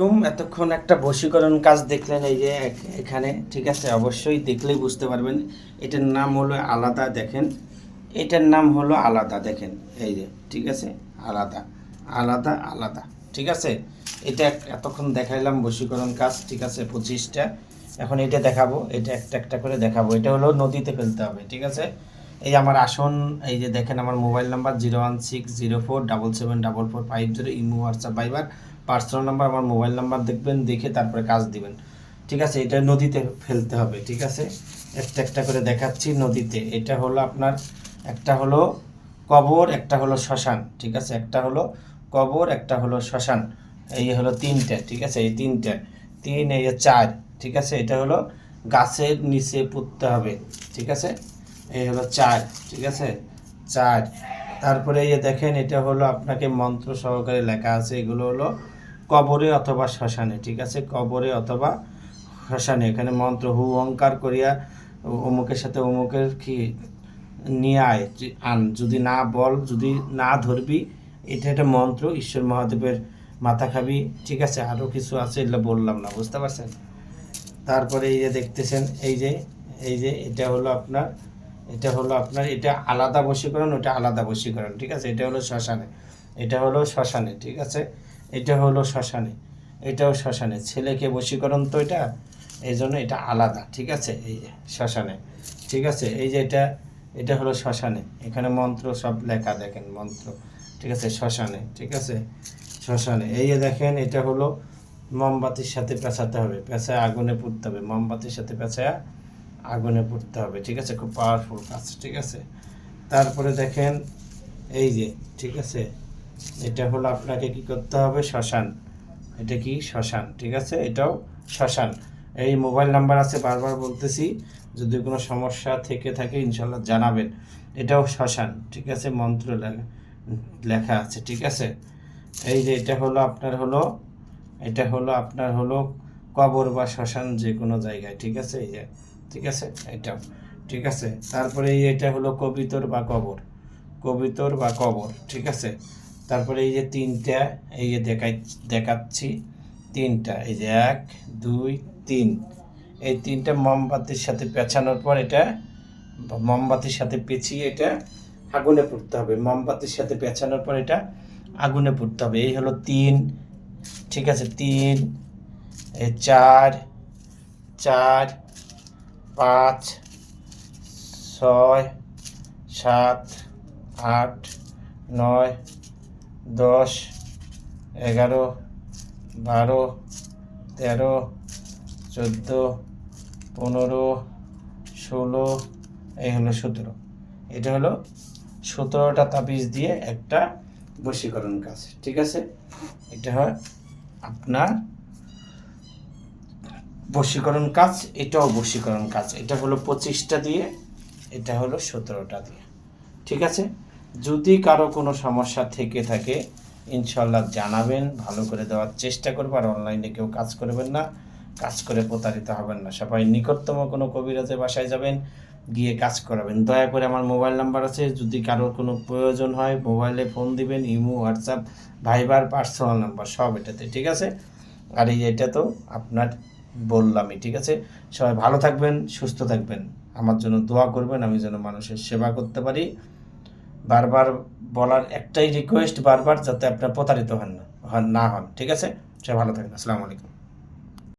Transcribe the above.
কুম এতক্ষণ একটা বশীকরণ কাজ দেখলেন এই যে এখানে, ঠিক আছে? অবশ্যই দেখলেই বুঝতে পারবেন। এটার নাম হলো আলাদা, দেখেন। এটার নাম হলো আলাদা, দেখেন। এই যে, ঠিক আছে? আলাদা আলাদা আলাদা, ঠিক আছে? এটা এতক্ষণ দেখাইলাম বশীকরণ কাজ, ঠিক আছে? পঁচিশটা। এখন এটা দেখাবো। এটা একটা একটা করে দেখাবো। এটা হলো নদীতে ফেলতে হবে, ঠিক আছে? এই আমার আসন, এই যে দেখেন আমার mobile number, zero one six zero four double seven double four five zero, imo, WhatsApp, Viber. Personal number আমার মোবাইল নাম্বার দেখবেন, দেখে তারপরে কাজ দিবেন। ঠিক আছে? এটা নদীতে ফেলতে হবে, ঠিক আছে? একটা একটা করে দেখাচ্ছি নদীতে। এটা হলো আপনার, একটা হলো কবর, একটা হলো শ্মশান, ঠিক আছে? একটা হলো কবর, একটা হলো শ্মশান। এই হলো তিনটে, ঠিক আছে? এই তিনটে। তিন, এই চার, ঠিক আছে? এটা হলো গাছের নিচে পুঁততে হবে, ঠিক আছে? এই হলো চার, ঠিক আছে? চার। তারপরে এই দেখেন, এটা হলো আপনাকে মন্ত্র সহকারে লেখা আছে। এগুলো হলো কবরে অথবা শ্মশানে, ঠিক আছে? কবরে অথবা শ্মশানে। এখানে মন্ত্র হু অঙ্কার করিয়া অমুকের সাথে অমুকের কি নিয়ে আয় আন। যদি না বল, যদি না ধরবি, এটা একটা মন্ত্র, ঈশ্বর মহাদেবের মাথা খাবি, ঠিক আছে? আরও কিছু আছে, এগুলো বললাম না, বুঝতে পারছেন? তারপরে এই যে দেখতেছেন, এই যে এই যে, এটা হলো আপনার, এটা হলো আপনার, এটা আলাদা বশীকরণ, ওটা আলাদা বশীকরণ, ঠিক আছে? এটা হলো শ্মশানে, এটা হলো শ্মশানে, ঠিক আছে? এটা হলো শ্মশানে, এটাও শ্মশানে। ছেলেকে বশীকরণ তো এটা এই জন্য এটা আলাদা, ঠিক আছে? এই শ্মশানে, ঠিক আছে? এই যে এটা এটা হলো শ্মশানে। এখানে মন্ত্র সব লেখা, দেখেন মন্ত্র, ঠিক আছে? শ্মশানে, ঠিক আছে? শ্মশানে। এই যে দেখেন, এটা হলো মোমবাতির সাথে পেঁচাতে হবে, পেঁচায় আগুনে পুড়তে হবে। মোমবাতির সাথে পেঁচায় আগুনে পুড়তে হবে, ঠিক আছে? খুব পাওয়ারফুল কাজ, ঠিক আছে? তারপরে দেখেন, এই যে, ঠিক আছে? এটা হলো আপনাকে কি করতে হবে? শ্মশান। এটা কি? শ্মশান, ঠিক আছে? এটাও শ্মশান। এই মোবাইল নাম্বার আছে, বারবার বলতেছি, যদি কোনো সমস্যা থেকে থাকে ইনশাল্লাহ জানাবেন। এটাও শ্মশান, ঠিক আছে? মন্ত্র লেখা আছে, ঠিক আছে? এই যে এটা হলো আপনার হলো, এটা হলো আপনার হলো কবর বা শ্মশান যে কোনো জায়গায়, ঠিক আছে? এই যে, ঠিক আছে? এটাও, ঠিক আছে? তারপরে এই এটা হলো কবিতর বা কবর। কবিতর বা কবর, ঠিক আছে? তারপরে এই যে তিনটা, এই যে দেখাই, দেখাচ্ছি। তিনটা, এই যে এক, দুই, তিন। এই তিনটা মোমবাতির সাথে পেঁচানোর পর এটা মোমবাতির সাথে পেঁচিয়ে এটা আগুনে পুড়তে হবে। মোমবাতির সাথে পেঁচানোর পর এটা আগুনে পুড়তে হবে। এই হলো তিন, ঠিক আছে? তিন চার চার, পাঁচ, ছয়, সাত, আট, নয় দশ, এগারো, বারো, তেরো, চোদ্দ, পনেরো, ষোলো, এই হলো সতেরো। এটা হলো সতেরোটা তাবিজ দিয়ে একটা বশীকরণ কাজ, ঠিক আছে? এটা হয় আপনার বশীকরণ কাজ, এটাও বশীকরণ কাজ। এটা হলো পঁচিশটা দিয়ে, এটা হলো সতেরোটা দিয়ে, ঠিক আছে? যদি কারও কোনো সমস্যা থেকে থাকে ইনশাল্লাহ জানাবেন, ভালো করে দেওয়ার চেষ্টা করব, আর অনলাইনে কেউ কাজ করবেন না, কাজ করে প্রতারিত হবেন না। সবাই নিকটতম কোনো কবিরাজের বাসায় যাবেন, গিয়ে কাজ করাবেন। দয়া করে আমার মোবাইল নাম্বার আছে, যদি কারও কোনো প্রয়োজন হয়, মোবাইলে ফোন দিবেন, imo, WhatsApp, Viber, personal number, সব এটাতে, ঠিক আছে? আর এই এটা তো আপনার বললামই, ঠিক আছে? সবাই ভালো থাকবেন, সুস্থ থাকবেন। আমার জন্য দোয়া করবেন, আমি যেন মানুষের সেবা করতে পারি। বারবার বলার একটাই রিকোয়েস্ট বারবার যাতে আপনার প্রতারিত হন না হন না হন। ঠিক আছে? সে ভালো থাকবেন। আসসালামু আলাইকুম।